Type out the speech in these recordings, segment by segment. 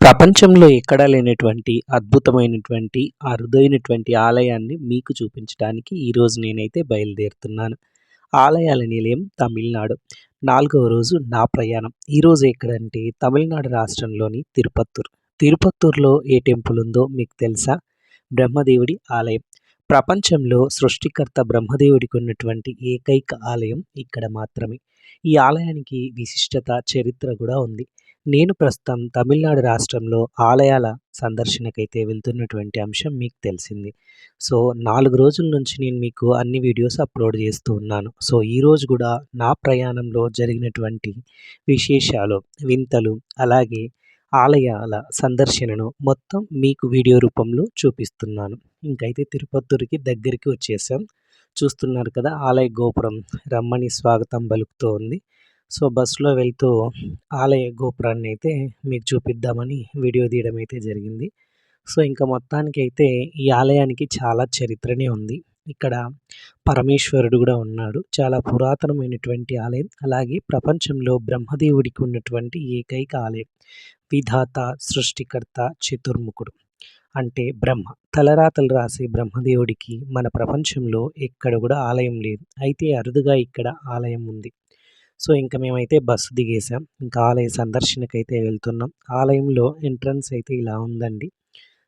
ప్రపంచంలో ఎక్కడా లేనటువంటి అద్భుతమైనటువంటి అరుదైనటువంటి ఆలయాన్ని మీకు చూపించడానికి ఈరోజు నేనైతే బయలుదేరుతున్నాను. ఆలయాల నిలయం తమిళనాడు. నాలుగవ రోజు నా ప్రయాణం. ఈరోజు ఎక్కడంటే తమిళనాడు రాష్ట్రంలోని తిరుపత్తూర్. తిరుపత్తూరులో ఏ టెంపుల్ ఉందో మీకు తెలుసా? బ్రహ్మదేవుడి ఆలయం. ప్రపంచంలో సృష్టికర్త బ్రహ్మదేవుడికి ఉన్నటువంటి ఏకైక ఆలయం ఇక్కడ మాత్రమే. ఈ ఆలయానికి విశిష్టత చరిత్ర కూడా ఉంది. నేను ప్రస్తుతం తమిళనాడు రాష్ట్రంలో ఆలయాల సందర్శనకైతే వెళ్తున్నటువంటి అంశం మీకు తెలిసింది. సో నాలుగు రోజుల నుంచి నేను మీకు అన్ని వీడియోస్ అప్లోడ్ చేస్తూ ఉన్నాను. సో ఈరోజు కూడా నా ప్రయాణంలో జరిగినటువంటి విశేషాలు వింతలు అలాగే ఆలయాల సందర్శనను మొత్తం మీకు వీడియో రూపంలో చూపిస్తున్నాను. ఇంకైతే తిరుపతికి దగ్గరికి వచ్చేసాం. చూస్తున్నారు కదా ఆలయ గోపురం రమ్మని స్వాగతం పలుకుతూ ఉంది సో బస్సులో వెళ్తూ ఆలయ గోపురాన్ని అయితే మీకు చూపిద్దామని వీడియో తీయడం అయితే జరిగింది. సో ఇంకా మొత్తానికి అయితే ఈ ఆలయానికి చాలా చరిత్రనే ఉంది. ఇక్కడ పరమేశ్వరుడు కూడా ఉన్నాడు. చాలా పురాతనమైనటువంటి ఆలయం. అలాగే ప్రపంచంలో బ్రహ్మదేవుడికి ఉన్నటువంటి ఏకైక ఆలయం. విధాత సృష్టికర్త చతుర్ముఖుడు. అంటే బ్రహ్మ. తలరాతలు రాసే బ్రహ్మదేవుడికి మన ప్రపంచంలో ఎక్కడ కూడా ఆలయం లేదు. అయితే అరుదుగా ఇక్కడ ఆలయం ఉంది. సో ఇంకా మేమైతే బస్సు దిగేసాం ఇంకా ఆలయ సందర్శనకైతే వెళ్తున్నాం. ఆలయంలో ఎంట్రన్స్ అయితే ఇలా ఉందండి.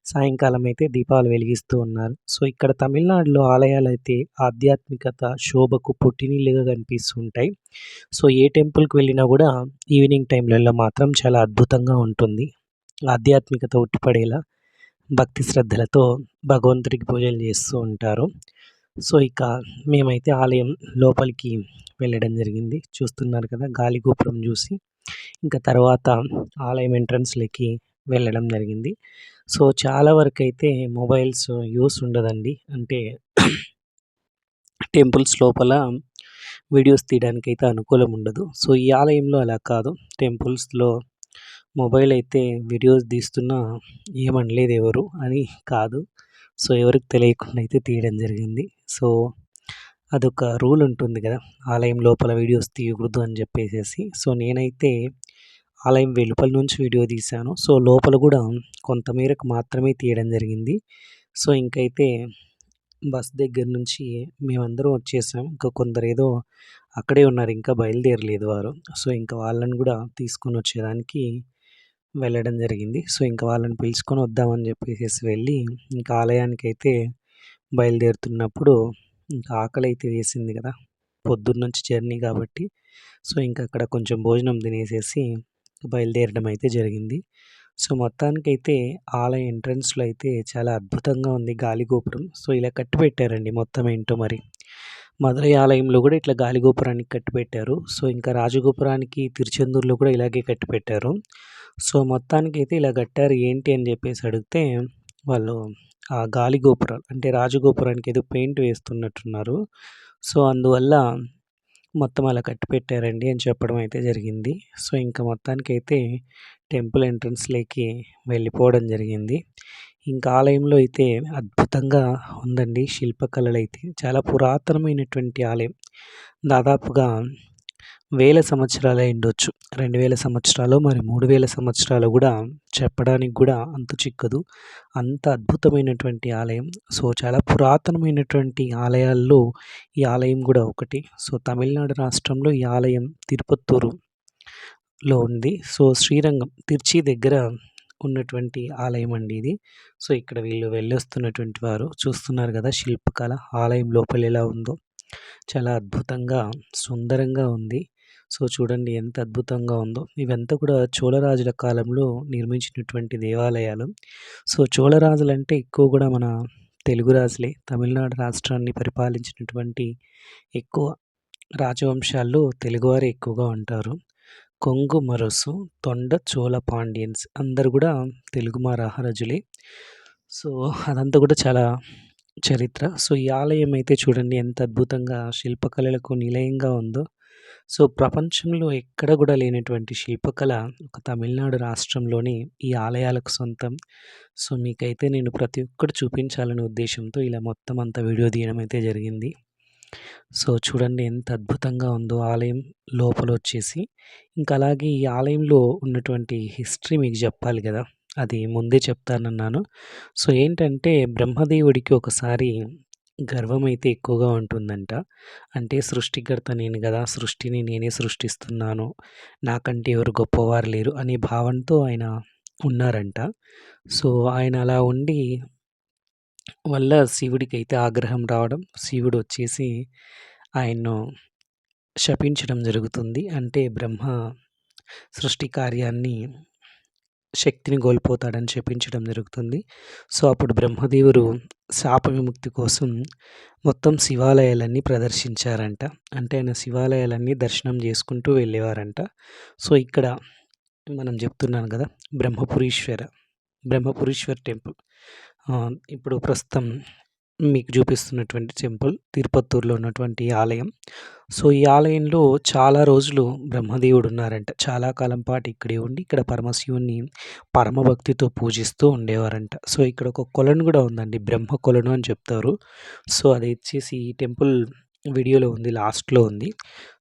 సాయంకాలం అయితే దీపాలు వెలిగిస్తూ ఉన్నారు. సో ఇక్కడ తమిళనాడులో ఆలయాలు అయితే ఆధ్యాత్మికత శోభకు పుట్టినీళ్ళుగా కనిపిస్తూ ఉంటాయి సో ఏ టెంపుల్కి వెళ్ళినా కూడా ఈవినింగ్ టైంలలో మాత్రం చాలా అద్భుతంగా ఉంటుంది. ఆధ్యాత్మికత ఉట్టిపడేలా భక్తి శ్రద్ధలతో భగవంతుడికి పూజలు చేస్తూ ఉంటారు. సో ఇక మేమైతే ఆలయం లోపలికి వెళ్ళడం జరిగింది. చూస్తున్నారు కదా గాలి గోపురం చూసి. ఇంకా తర్వాత ఆలయం ఎంట్రన్స్లోకి వెళ్ళడం జరిగింది. సో చాలా వరకు అయితే మొబైల్స్ యూస్ ఉండదండి. అంటే టెంపుల్స్ లోపల వీడియోస్ తీయడానికి అయితే అనుకూలం ఉండదు. సో ఈ ఆలయంలో అలా కాదు. టెంపుల్స్లో మొబైల్ అయితే వీడియోస్ తీస్తున్నా ఏమనలేదు ఎవరు అని కాదు. సో ఎవరికి తెలియకుండా అయితే తీయడం జరిగింది. సో అదొక రూల్ ఉంటుంది కదా ఆలయం లోపల వీడియోస్ తీయకూడదు అని చెప్పేసి సో నేనైతే ఆలయం వెలుపల నుంచి వీడియో తీశాను. సో లోపల కూడా కొంతమేరకు మాత్రమే తీయడం జరిగింది. సో ఇంకైతే బస్ దగ్గర నుంచి మేమందరం వచ్చేసాం. ఇంకా కొందరు ఏదో అక్కడే ఉన్నారు ఇంకా బయలుదేరలేదు వారు. సో ఇంకా వాళ్ళని కూడా తీసుకొని వచ్చేదానికి వెళ్ళడం జరిగింది. సో ఇంకా వాళ్ళని పిలుచుకొని వద్దామని చెప్పేసి వెళ్ళి ఇంకా ఆలయానికి అయితే బయలుదేరుతున్నప్పుడు ఇంకా ఆకలి అయితే వేసింది కదా! పొద్దున్నుంచి జర్నీ కాబట్టి. సో ఇంకా అక్కడ కొంచెం భోజనం తినేసేసి బయలుదేరడం అయితే జరిగింది. సో మొత్తానికైతే ఆలయ ఎంట్రన్స్లో అయితే చాలా అద్భుతంగా ఉంది గాలి గోపురం. సో ఇలా కట్టి పెట్టారండి మొత్తం ఏంటో మరి. మధురై ఆలయంలో కూడా ఇట్లా గాలి గోపురానికి కట్టిపెట్టారు. సో ఇంకా రాజగోపురానికి తిరుచెందూరులో కూడా ఇలాగే కట్టిపెట్టారు. సో మొత్తానికి అయితే ఇలా కట్టారు. ఏంటి అని చెప్పేసి అడిగితే వాళ్ళు ఆ గాలి గోపురాలు అంటే రాజగోపురానికి ఏదో పెయింట్ వేస్తున్నట్టున్నారు. సో అందువల్ల మొత్తం అలా కట్టి పెట్టారండి అని చెప్పడం అయితే జరిగింది. సో ఇంకా మొత్తానికి అయితే టెంపుల్ ఎంట్రన్స్లోకి వెళ్ళిపోవడం జరిగింది. ఇంకా ఆలయంలో అయితే అద్భుతంగా ఉందండి శిల్పకళలు అయితే. చాలా పురాతనమైనటువంటి ఆలయం. దాదాపుగా వేల సంవత్సరాలే ఉండొచ్చు. రెండు వేల సంవత్సరాలు మరి మూడు వేల సంవత్సరాలు కూడా చెప్పడానికి కూడా అంత చిక్కదు. అంత అద్భుతమైనటువంటి ఆలయం. సో చాలా పురాతనమైనటువంటి ఆలయాల్లో ఈ ఆలయం కూడా ఒకటి. సో తమిళనాడు రాష్ట్రంలో ఈ ఆలయం తిరుపత్తూరులో ఉంది. సో శ్రీరంగం తిర్చి దగ్గర ఉన్నటువంటి ఆలయం అండి ఇది. సో ఇక్కడ వీళ్ళు వెళ్ళొస్తున్నటువంటి వారు చూస్తున్నారు కదా శిల్పకళ. ఆలయం లోపల ఎలా ఉందో. చాలా అద్భుతంగా సుందరంగా ఉంది. సో చూడండి ఎంత అద్భుతంగా ఉందో. ఇవంతా కూడా చోళరాజుల కాలంలో నిర్మించినటువంటి దేవాలయాలు. సో చోళరాజులు అంటే ఎక్కువ కూడా మన తెలుగు రాజులే. తమిళనాడు రాష్ట్రాన్ని పరిపాలించినటువంటి ఎక్కువ రాజవంశాల్లో తెలుగువారే ఎక్కువగా ఉంటారు. కొంగు మరసు తొండ చోళ పాండియన్స్ అందరు కూడా తెలుగు మహారాజులే. సో అదంతా కూడా చాలా చరిత్ర. సో ఈ ఆలయం అయితే చూడండి ఎంత అద్భుతంగా శిల్పకళలకు నిలయంగా ఉందో. సో ప్రపంచంలో ఎక్కడ కూడా లేనటువంటి శిల్పకళ ఒక తమిళనాడు రాష్ట్రంలోని ఈ ఆలయాలకు సొంతం. సో మీకైతే నేను ప్రతి ఒక్కటి చూపించాలనే ఉద్దేశంతో ఇలా మొత్తం అంత వీడియో తీయడం అయితే జరిగింది. సో చూడండి ఎంత అద్భుతంగా ఉందో ఆలయం లోపల వచ్చేసి ఇంకా అలాగే ఈ ఆలయంలో ఉన్నటువంటి హిస్టరీ మీకు చెప్పాలి కదా అది ముందే చెప్తానన్నాను. సో, ఏంటంటే బ్రహ్మదేవుడికి ఒకసారి గర్వం అయితే ఎక్కువగా ఉంటుందంట. అంటే సృష్టికర్త నేను గదా! సృష్టిని నేనే సృష్టిస్తున్నాను. నాకంటే ఎవరు గొప్పవారు లేరు అనే భావనతో ఆయన ఉన్నారంట. సో, ఆయన అలా ఉండి వల్ల శివుడికైతే ఆగ్రహం రావడం, శివుడు వచ్చేసి ఆయన్ను శపించడం జరుగుతుంది. అంటే బ్రహ్మ సృష్టి కార్యాన్ని శక్తిని కోల్పోతాడని శపించడం జరుగుతుంది. సో, అప్పుడు బ్రహ్మదేవుడు శాప విముక్తి కోసం మొత్తం శివాలయాలన్నీ ప్రదర్శించారంట. అంటే ఆయన శివాలయాలన్నీ దర్శనం చేసుకుంటూ వెళ్ళేవారంట. సో, ఇక్కడ మనం చెప్తున్నాను కదా బ్రహ్మపురీశ్వర, బ్రహ్మపురీశ్వర్ టెంపుల్. ఇప్పుడు ప్రస్తుతం మీకు చూపిస్తున్నటువంటి టెంపుల్ తిరుపత్తూరులో ఉన్నటువంటి ఆలయం. సో, ఈ ఆలయంలో చాలా రోజులు బ్రహ్మదేవుడు ఉన్నారంట. చాలా కాలం పాటు ఇక్కడే ఉండి ఇక్కడ పరమశివుడిని పరమభక్తితో పూజిస్తూ ఉండేవారంట. సో, ఇక్కడ ఒక కొలను కూడా ఉందండి. బ్రహ్మ కొలను అని చెప్తారు. సో, అది వచ్చేసి ఈ టెంపుల్ వీడియోలో ఉంది. లాస్ట్‌లో ఉంది.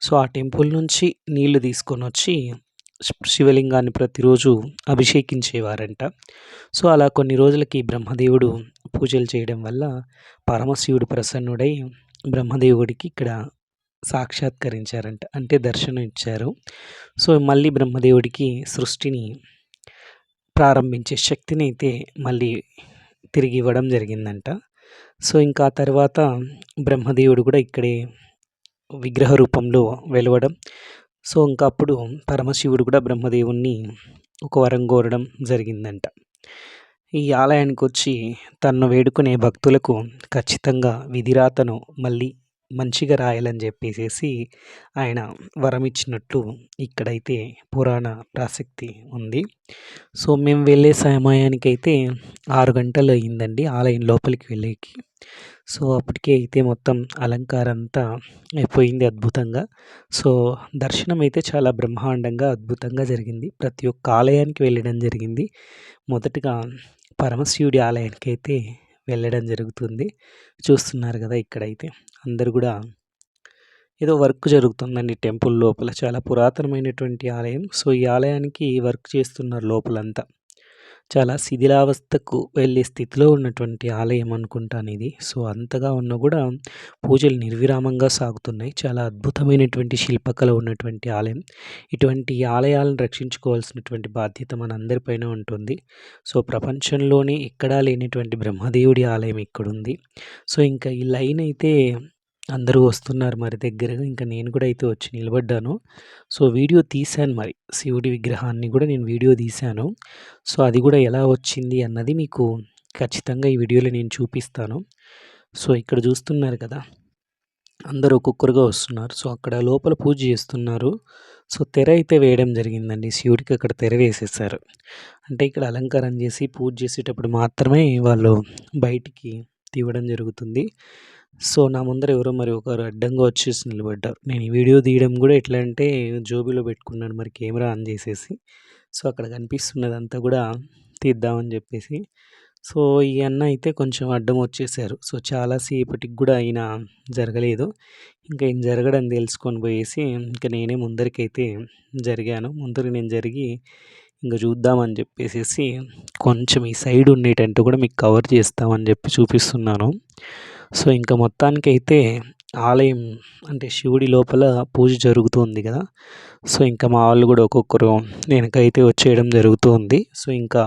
సో, ఆ టెంపుల్ నుంచి నీళ్ళు తీసుకొనొచ్చి శివలింగాన్ని ప్రతిరోజు అభిషేకించేవారంట. సో, అలా కొన్ని రోజులకి బ్రహ్మదేవుడు పూజలు చేయడం వల్ల పరమశివుడు ప్రసన్నుడై బ్రహ్మదేవుడికి ఇక్కడ సాక్షాత్కరించారంట. అంటే దర్శనం ఇచ్చారు. సో, మళ్ళీ బ్రహ్మదేవుడికి సృష్టిని ప్రారంభించే శక్తిని అయితే మళ్ళీ తిరిగి ఇవ్వడం జరిగిందంట. సో, ఇంకా తర్వాత బ్రహ్మదేవుడు కూడా ఇక్కడే విగ్రహ రూపంలో వెలవడం. సో, ఇంకా అప్పుడు పరమశివుడు కూడా బ్రహ్మదేవుణ్ణి ఒక వరం కోరడం జరిగిందంట. ఈ ఆలయానికి వచ్చి తన్ను వేడుకునే భక్తులకు ఖచ్చితంగా విధిరాతను మళ్ళీ మంచిగా రాయాలని చెప్పేసేసి ఆయన వరం ఇచ్చినట్లు ఇక్కడైతే పురాణ ప్రాసక్తి ఉంది. సో, మేము వెళ్ళే సమయానికైతే ఆరు గంటలు అయిందండి ఆలయం లోపలికి వెళ్ళేకి. సో, అప్పటికే అయితే మొత్తం అలంకారం అంతా అయిపోయింది అద్భుతంగా. సో, దర్శనం అయితే చాలా బ్రహ్మాండంగా, అద్భుతంగా జరిగింది. ప్రతి ఒక్క ఆలయానికి వెళ్ళడం జరిగింది. మొదటగా పరమశివుడి ఆలయానికైతే వెళ్ళడం జరుగుతుంది. చూస్తున్నారు కదా ఇక్కడైతే అందరూ కూడా ఏదో వర్క్ జరుగుతుందండి టెంపుల్ లోపల. చాలా పురాతనమైనటువంటి ఆలయం. సో, ఈ ఆలయానికి వర్క్ చేస్తున్నారు లోపలంతా. చాలా శిథిలావస్థకు వెళ్ళే స్థితిలో ఉన్నటువంటి ఆలయం అనుకుంటాను ఇది సో, అంతగా ఉన్నా కూడా పూజలు నిర్విరామంగా సాగుతున్నాయి. చాలా అద్భుతమైనటువంటి శిల్పకళ ఉన్నటువంటి ఆలయం. ఇటువంటి ఆలయాలను రక్షించుకోవాల్సినటువంటి బాధ్యత మనందరిపైన ఉంటుంది. సో, ప్రపంచంలోనే ఎక్కడా లేనటువంటి బ్రహ్మదేవుడి ఆలయం ఇక్కడుంది. సో, ఇంకా ఈ లైన్ అయితే అందరూ వస్తున్నారు మరి దగ్గరగా. ఇంకా నేను కూడా అయితే వచ్చి నిలబడ్డాను. సో, వీడియో తీశాను మరి. శివుడి విగ్రహాన్ని కూడా నేను వీడియో తీశాను. సో, అది కూడా ఎలా వచ్చింది అన్నది మీకు ఖచ్చితంగా ఈ వీడియోలో నేను చూపిస్తాను. సో, ఇక్కడ చూస్తున్నారు కదా! అందరూ ఒక్కొక్కరుగా వస్తున్నారు. సో, అక్కడ లోపల పూజ చేస్తున్నారు. సో, తెర అయితే వేయడం జరిగిందండి. శివుడికి అక్కడ తెర వేసేసారు. అంటే ఇక్కడ అలంకారం చేసి పూజ చేసేటప్పుడు మాత్రమే వాళ్ళు బయటికి తీయడం జరుగుతుంది. సో, నా ముందర ఎవరో మరి ఒకరు అడ్డంగా వచ్చేసి నిలబడ్డారు. నేను ఈ వీడియో తీయడం కూడా ఎట్లా అంటే జోబీలో పెట్టుకున్నాను మరి కెమెరా ఆన్ చేసేసి. సో, అక్కడ కనిపిస్తున్నదంతా కూడా తీద్దామని చెప్పేసి. సో, ఈ అన్న అయితే కొంచెం అడ్డం వచ్చేసారు. సో, చాలా సేపటికి కూడా ఆయన జరగలేదు. ఇంకా ఈయన జరగడం తెలుసుకొని పోయేసి ఇంక నేనే ముందరికైతే జరిగాను. ముందరికి నేను జరిగి ఇంకా చూద్దామని చెప్పేసి కొంచెం ఈ సైడ్ ఉండేటట్టు కూడా మీకు కవర్ చేస్తామని చెప్పి చూపిస్తున్నాను. సో, ఇంకా మొత్తానికైతే ఆలయం అంటే శివుడి లోపల పూజ జరుగుతుంది కదా! సో, ఇంకా మా వాళ్ళు కూడా ఒక్కొక్కరు వెనకైతే వచ్చేయడం జరుగుతూ ఉంది. సో, ఇంకా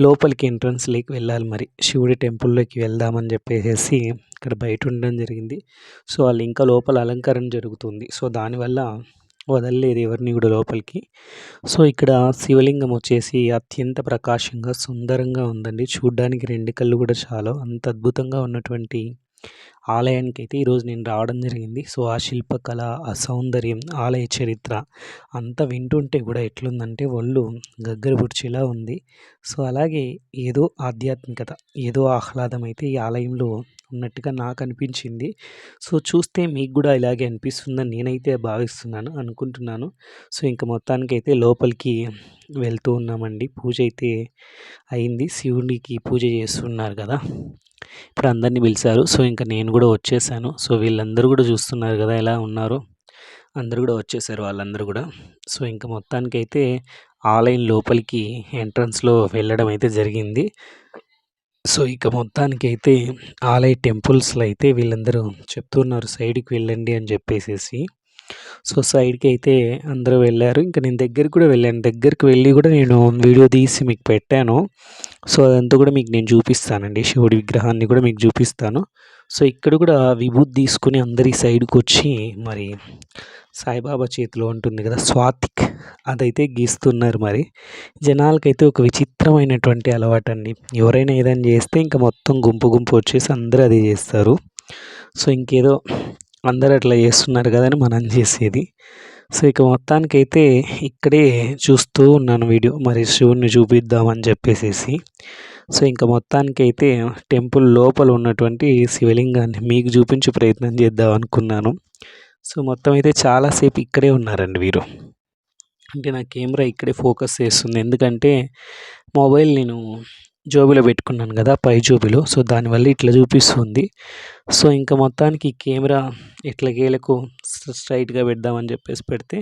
లోపలికి ఎంట్రన్స్‌లోకి వెళ్ళాలి మరి. శివుడి టెంపుల్‌లోకి వెళ్దామని చెప్పేసి ఇక్కడ బయట ఉండడం జరిగింది. సో, వాళ్ళు ఇంకా లోపల అలంకరణ జరుగుతుంది. సో, దానివల్ల వదలలేదు ఎవరిని కూడా లోపలికి. సో, ఇక్కడ శివలింగం వచ్చేసి అత్యంత ప్రకాశంగా, సుందరంగా ఉందండి. చూడ్డానికి రెండు కళ్ళు కూడా చాలా అంత అద్భుతంగా ఉన్నటువంటి ఆలయానికి అయితే ఈరోజు నేను రావడం జరిగింది. సో, ఆ శిల్పకళ, ఆ సౌందర్యం, ఆలయ చరిత్ర అంతా వింటుంటే కూడా ఎట్లుందంటే ఒళ్ళు గగ్గరపుడిచేలా ఉంది. సో, అలాగే ఏదో ఆధ్యాత్మికత, ఏదో ఆహ్లాదం అయితే ఈ ఆలయంలో ఉన్నట్టుగా నాకు అనిపించింది. సో, చూస్తే మీకు కూడా ఇలాగే అనిపిస్తుందని నేనైతే భావిస్తున్నాను, అనుకుంటున్నాను. సో, ఇంక మొత్తానికైతే లోపలికి వెళ్తూ ఉన్నామండి. పూజ అయితే అయింది. శివుడికి పూజ చేస్తున్నారు కదా! ఇప్పుడు అందరిని పిలిచారు. సో, ఇంక నేను కూడా వచ్చేసాను. సో, వీళ్ళందరూ కూడా చూస్తున్నారు కదా! ఎలా ఉన్నారో. అందరూ కూడా వచ్చేసారు వాళ్ళందరూ కూడా సో ఇంకా మొత్తానికైతే ఆలయం లోపలికి ఎంట్రన్స్లో వెళ్ళడం అయితే జరిగింది సో ఇక మొత్తానికైతే ఆలయ టెంపుల్స్లో అయితే వీళ్ళందరూ చెప్తున్నారు సైడ్కి వెళ్ళండి అని చెప్పేసేసి. సో సైడ్కి అయితే అందరూ వెళ్ళారు. ఇంకా నేను దగ్గరికి కూడా వెళ్ళాను. దగ్గరికి వెళ్ళి కూడా నేను వీడియో తీసి మీకు పెట్టాను. సో అదంతా కూడా మీకు నేను చూపిస్తానండి. శివుడి విగ్రహాన్ని కూడా మీకు చూపిస్తాను. సో ఇక్కడ కూడా విభూతి తీసుకుని అందరి సైడ్కి వచ్చి మరి సాయిబాబా చేతిలో ఉంటుంది కదా స్వాతిక్. అదైతే గీస్తున్నారు మరి. జనాలకైతే ఒక విచిత్రమైనటువంటి అలవాటు అండి ఎవరైనా ఏదైనా చేస్తే ఇంకా మొత్తం గుంపు గుంపు వచ్చేసి అందరూ అది చేస్తారు. సో ఇంకేదో అందరూ అట్లా చేస్తున్నారు కదా అని మనం చేసేది. సో ఇక మొత్తానికైతే ఇక్కడే చూస్తూ ఉన్నాను వీడియో. మరి శివుణ్ణి చూపిద్దామని చెప్పేసేసి. సో ఇంకా మొత్తానికైతే టెంపుల్ లోపల ఉన్నటువంటి శివలింగాన్ని మీకు చూపించే ప్రయత్నం చేద్దాం అనుకున్నాను. సో మొత్తం అయితే చాలాసేపు ఇక్కడే ఉన్నారండి వీరు. అంటే నా కెమెరా ఇక్కడే ఫోకస్ చేస్తుంది. ఎందుకంటే మొబైల్ నేను జోబిలో పెట్టుకున్నాను కదా పై జోబిలో. సో దానివల్ల ఇట్లా చూపిస్తుంది. సో ఇంకా మొత్తానికి కెమెరా ఇట్లా గేలకు స్ట్రైట్గా పెడదామని చెప్పేసి పెడితే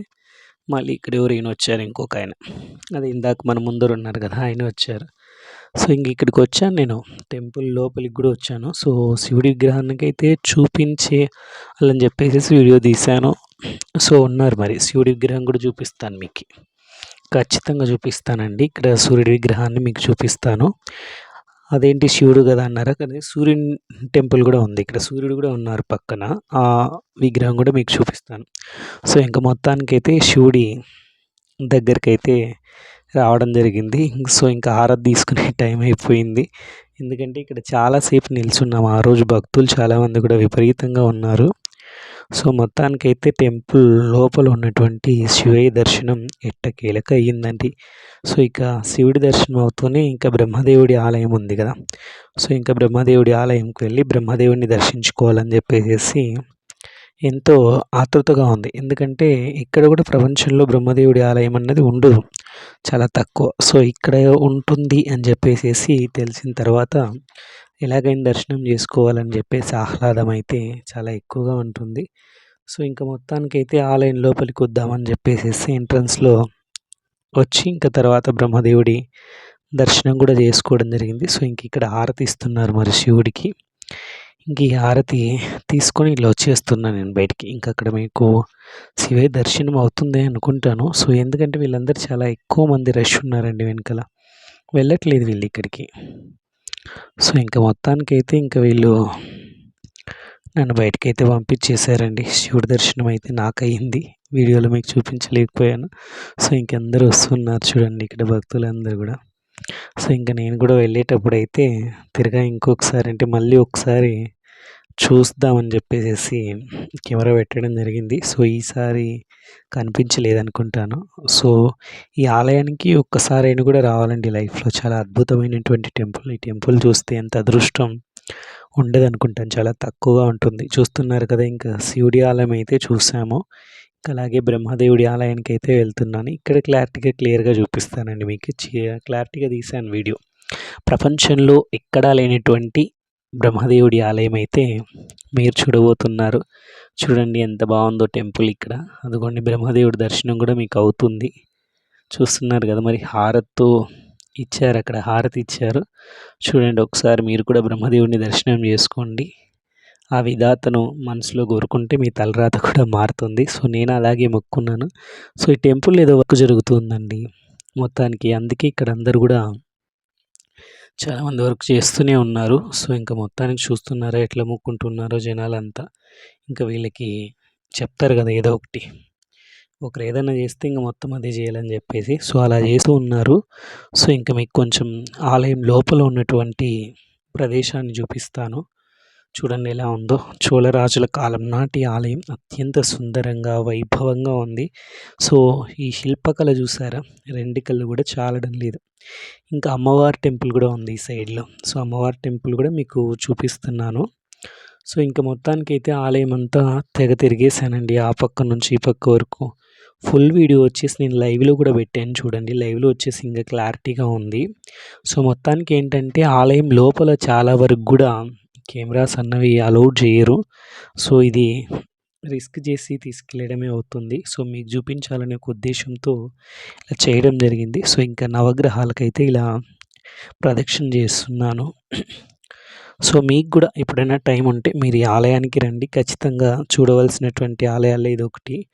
మళ్ళీ ఇక్కడ ఎవరైనా వచ్చారు ఇంకొక ఆయన. అది ఇందాక మన ముందర ఉన్నారు కదా ఆయన వచ్చారు. సో ఇంక ఇక్కడికి వచ్చాను నేను. టెంపుల్ లోపలికి కూడా వచ్చాను. సో శివుడి విగ్రహానికి అయితే చూపించే అని చెప్పేసి వీడియో తీశాను. సో ఉన్నారు మరి. శివుడి విగ్రహం కూడా చూపిస్తాను మీకు. ఖచ్చితంగా చూపిస్తానండి. ఇక్కడ సూర్యుడి విగ్రహాన్ని మీకు చూపిస్తాను. అదేంటి శివుడు కదా అన్నారా? కానీ సూర్యుని టెంపుల్ కూడా ఉంది. ఇక్కడ సూర్యుడు కూడా ఉన్నారు పక్కన. ఆ విగ్రహం కూడా మీకు చూపిస్తాను. సో ఇంకా మొత్తానికైతే శివుడి దగ్గరికైతే రావడం జరిగింది. సో ఇంకా హారతి తీసుకునే టైం అయిపోయింది. ఎందుకంటే ఇక్కడ చాలాసేపు నిల్చున్నాం. ఆ రోజు భక్తులు చాలామంది కూడా విపరీతంగా ఉన్నారు. సో మొత్తానికైతే టెంపుల్ లోపల ఉన్నటువంటి శివయ్య దర్శనం ఎట్ట కీలక అయ్యిందండి. సో ఇక శివుడి దర్శనం అవుతూనే ఇంకా బ్రహ్మదేవుడి ఆలయం ఉంది కదా. సో ఇంకా బ్రహ్మదేవుడి ఆలయంకి వెళ్ళి బ్రహ్మదేవుడిని దర్శించుకోవాలని చెప్పేసి ఎంతో ఆతృతగా ఉంది. ఎందుకంటే ఇక్కడ కూడా ప్రపంచంలో బ్రహ్మదేవుడి ఆలయం అన్నది ఉండదు. చాలా తక్కువ. సో ఇక్కడ ఉంటుంది అని చెప్పేసేసి తెలిసిన తర్వాత ఎలాగైనా దర్శనం చేసుకోవాలని చెప్పేసి ఆహ్లాదం అయితే చాలా ఎక్కువగా ఉంటుంది. సో ఇంకా మొత్తానికైతే ఆలయం లోపలికి వద్దామని చెప్పేసేసి ఎంట్రన్స్లో వచ్చి ఇంకా తర్వాత బ్రహ్మదేవుడి దర్శనం కూడా చేసుకోవడం జరిగింది. సో ఇంక ఇక్కడ హారతి ఇస్తున్నారు మరి శివుడికి. ఇంక ఈ హారతి తీసుకొని ఇలా వచ్చేస్తున్నాను నేను బయటికి. ఇంకా అక్కడ మీకు శివే దర్శనం అవుతుంది అనుకుంటాను. సో ఎందుకంటే వీళ్ళందరూ చాలా ఎక్కువ మంది రష్ ఉన్నారండి వెనకాల. వెళ్ళట్లేదు వీళ్ళు ఇక్కడికి. సో ఇంకా మొత్తానికైతే ఇంకా వీళ్ళు నన్ను బయటకైతే పంపించేశారండి. శివుడి దర్శనం అయితే నాకు అయింది వీడియోలో మీకు చూపించలేకపోయాను. సో ఇంకందరూ వస్తున్నారు చూడండి ఇక్కడ భక్తులందరూ కూడా. సో ఇంకా నేను కూడా వెళ్ళేటప్పుడు అయితే తిరగా ఇంకొకసారి అంటే మళ్ళీ ఒకసారి చూద్దామని చెప్పేసి కెమెరా పెట్టడం జరిగింది. సో ఈసారి కనిపించలేదు అనుకుంటాను సో ఈ ఆలయానికి ఒక్కసారైనా కూడా రావాలండి లైఫ్లో. చాలా అద్భుతమైనటువంటి టెంపుల్. ఈ టెంపుల్ చూస్తే ఎంత అదృష్టం ఉండదు అనుకుంటాను చాలా తక్కువగా ఉంటుంది. చూస్తున్నారు కదా ఇంకా శివుడి ఆలయం అయితే చూసాము. అలాగే బ్రహ్మదేవుడి ఆలయానికి అయితే వెళ్తున్నాను. ఇక్కడ క్లారిటీగా క్లియర్గా చూపిస్తానండి మీకు. క్లారిటీగా తీసాను వీడియో. ప్రపంచంలో ఎక్కడా లేనటువంటి బ్రహ్మదేవుడి ఆలయం అయితే మీరు చూడబోతున్నారు. చూడండి ఎంత బాగుందో టెంపుల్ ఇక్కడ. అదిగోండి బ్రహ్మదేవుడి దర్శనం కూడా మీకు అవుతుంది. చూస్తున్నారు కదా మరి హారత్తో ఇచ్చారు అక్కడ. హారతి ఇచ్చారు. చూడండి ఒకసారి మీరు కూడా బ్రహ్మదేవుడిని దర్శనం చేసుకోండి. ఆ విధాతను మనసులో కోరుకుంటే మీ తలరాత కూడా మారుతుంది. సో నేను అలాగే మొక్కున్నాను సో ఈ టెంపుల్ ఏదో వర్క్ జరుగుతుందండి. మొత్తానికి అందుకే ఇక్కడ అందరు కూడా చాలామంది వర్క్ చేస్తూనే ఉన్నారు. సో ఇంకా మొత్తానికి చూస్తున్నారా ఎట్లా మొక్కుంటున్నారో జనాలంతా. ఇంకా వీళ్ళకి చెప్తారు కదా ఏదో ఒకటి. ఒకరు ఏదైనా చేస్తే ఇంకా మొత్తం అదే చేయాలని చెప్పేసి. సో అలా చేస్తూ ఉన్నారు. సో ఇంకా మీకు కొంచెం ఆలయం లోపల ఉన్నటువంటి ప్రదేశాన్ని చూపిస్తాను. చూడండి ఎలా ఉందో. చోళరాజుల కాలం నాటి ఆలయం అత్యంత సుందరంగా వైభవంగా ఉంది. సో ఈ శిల్పకళ చూసారా? రెండు కళ్ళు కూడా చాలడం లేదు. ఇంకా అమ్మవారి టెంపుల్ కూడా ఉంది ఈ సైడ్లో. సో అమ్మవారి టెంపుల్ కూడా మీకు చూపిస్తున్నాను. సో ఇంకా మొత్తానికి అయితే ఆలయం అంతా తెగ తిరిగేసానండి ఆ పక్క నుంచి ఈ పక్క వరకు. ఫుల్ వీడియో వచ్చేసి నేను లైవ్లో కూడా పెట్టాను చూడండి. లైవ్లో వచ్చేసి ఇంకా క్లారిటీగా ఉంది. సో మొత్తానికి ఏంటంటే ఆలయం లోపల చాలా వరకు కూడా కెమెరాస్ అన్నవి అలౌడ్ చేయరు. సో ఇది రిస్క్ చేసి తీసుకెళ్ళడమే అవుతుంది. సో మీకు చూపించాలనే ఒక ఉద్దేశంతో ఇలా చేయడం జరిగింది. సో ఇంకా నవగ్రహాలకైతే ఇలా ప్రదక్షిణ చేస్తున్నాను. సో మీకు కూడా ఎప్పుడైనా టైం ఉంటే మీరు ఈ ఆలయానికి రండి. ఖచ్చితంగా చూడవలసినటువంటి ఆలయాల్లో ఇది ఒకటి.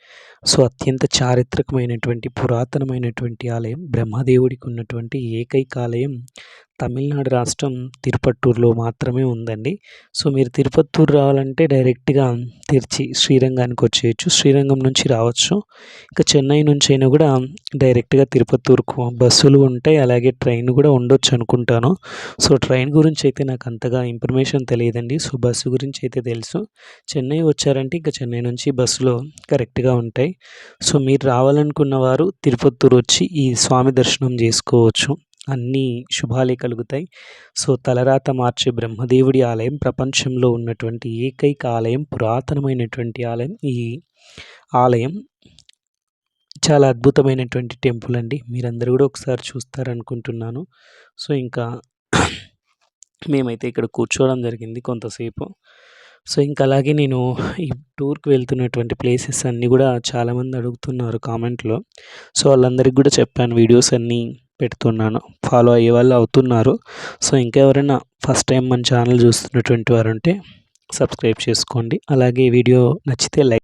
సో అత్యంత చారిత్రకమైనటువంటి పురాతనమైనటువంటి ఆలయం. బ్రహ్మదేవుడికి ఉన్నటువంటి ఏకైక ఆలయం తమిళనాడు రాష్ట్రం తిరుపట్టూరులో మాత్రమే ఉందండి. సో మీరు తిరుపత్తూరు రావాలంటే డైరెక్ట్గా తిరుచి శ్రీరంగానికి వచ్చేయచ్చు. శ్రీరంగం నుంచి రావచ్చు. ఇంకా చెన్నై నుంచి అయినా కూడా డైరెక్ట్గా తిరుపత్తూరుకు బస్సులు ఉంటాయి. అలాగే ట్రైన్ కూడా ఉండొచ్చు అనుకుంటాను. సో ట్రైన్ గురించి అయితే నాకు అంతగా ఇన్ఫర్మేషన్ తెలియదండి. సో బస్సు గురించి అయితే తెలుసు. చెన్నై వచ్చారంటే ఇంకా చెన్నై నుంచి బస్సులో కరెక్ట్గా ఉంటాయి. సో మీరు రావాలనుకున్న వారు తిరుపత్తూరు వచ్చి ఈ స్వామి దర్శనం చేసుకోవచ్చు. అన్నీ శుభాలే కలుగుతాయి. సో తలరాత మార్చే బ్రహ్మదేవుడి ఆలయం ప్రపంచంలో ఉన్నటువంటి ఏకైక ఆలయం పురాతనమైనటువంటి ఆలయం. ఈ ఆలయం చాలా అద్భుతమైనటువంటి టెంపుల్ అండి. మీరందరూ కూడా ఒకసారి చూస్తారనుకుంటున్నాను. సో ఇంకా మేమైతే ఇక్కడ కూర్చోవడం జరిగింది కొంతసేపు. సో ఇంకా అలాగే నేను ఈ టూర్కి వెళ్తున్నటువంటి ప్లేసెస్ అన్నీ కూడా చాలామంది అడుగుతున్నారు కామెంట్లో. సో వాళ్ళందరికీ కూడా చెప్పాను వీడియోస్ అన్నీ పెడుతున్నాను. ఫాలో అయ్యే వాళ్ళు అవుతున్నారు. సో ఇంకా ఎవరైనా ఫస్ట్ టైం మన ఛానల్ చూస్తున్నటువంటి వారు ఉంటే సబ్స్క్రైబ్ చేసుకోండి. అలాగే వీడియో నచ్చితే లైక్